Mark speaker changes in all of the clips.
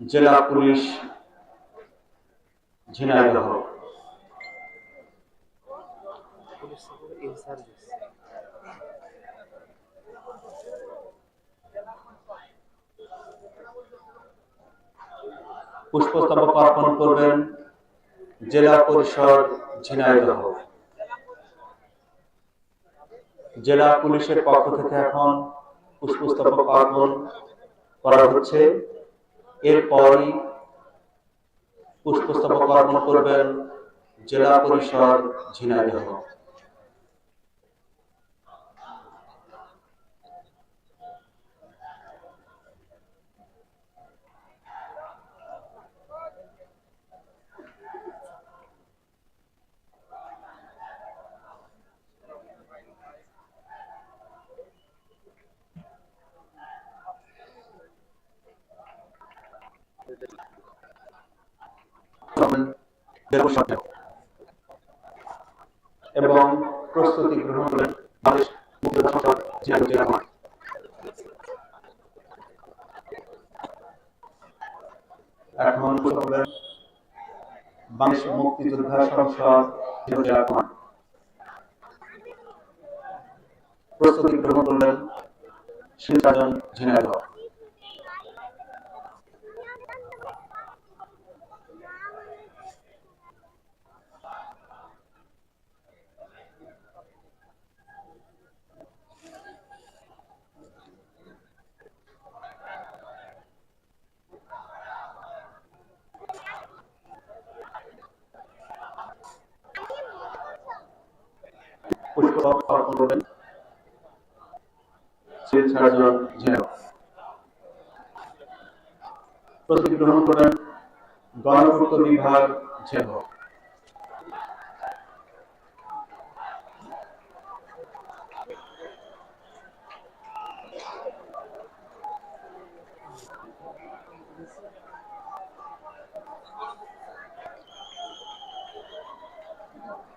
Speaker 1: জেলা পুলিশ, ঝিনাইদহ। পুষ্পস্তবক অর্পণ করবেন জেলা পরিষদ, ঝিনাইদহ। জেলা পুলিশের পক্ষ থেকে এখন পুষ্পস্তবক অর্পণ করা হচ্ছে। এরপরই পুষ্পস্তবক অর্পণ করবেন জেলা পরিষদ ঝিনাইদহ। এবং প্রস্তুতি গ্রহণ করেন বাংলাদেশ মুক্তিযোদ্ধা সংসদ। এখন বাংলাদেশ মুক্তিযোদ্ধা সংসদ প্রস্তুতি গ্রহণ করলেন শিলচাজন ঝিনাইদহ পুষ্প অর্পণ করবেন সিভিল সার্জন প্রস্তুতি গ্রহণ করেন গণপূর্ত বিভাগ ঝিনাইদহ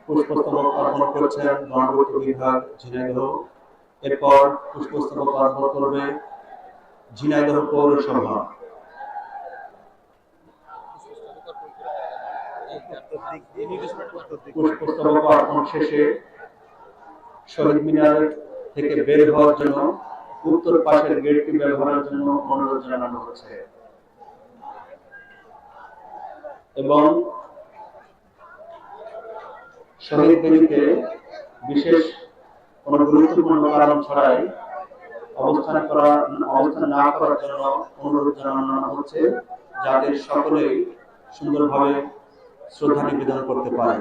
Speaker 1: পুষ্পস্তবক অর্পণ করছেন গণপূর্ত বিভাগ ঝিনাইদহ। এরপর পুষ্পস্তবক অর্পণ করবে ঝিনাইদহ পৌরসভা। পুষ্পস্তবক অর্পণ শেষে শহীদ মিনার থেকে বের হওয়ার জন্য উত্তর পাশের গেটটি ব্যবহারের জন্য অনুরোধ জানানো হচ্ছে। এবং শহীদ বিশেষ কোন গুরুত্বপূর্ণ কারণ ছাড়াই অবস্থান করা, অবস্থান না করার জন্য অনুরোধ জানানো হচ্ছে যাদের সকলেই সুন্দরভাবে শ্রদ্ধা নিবেদন করতে পারে।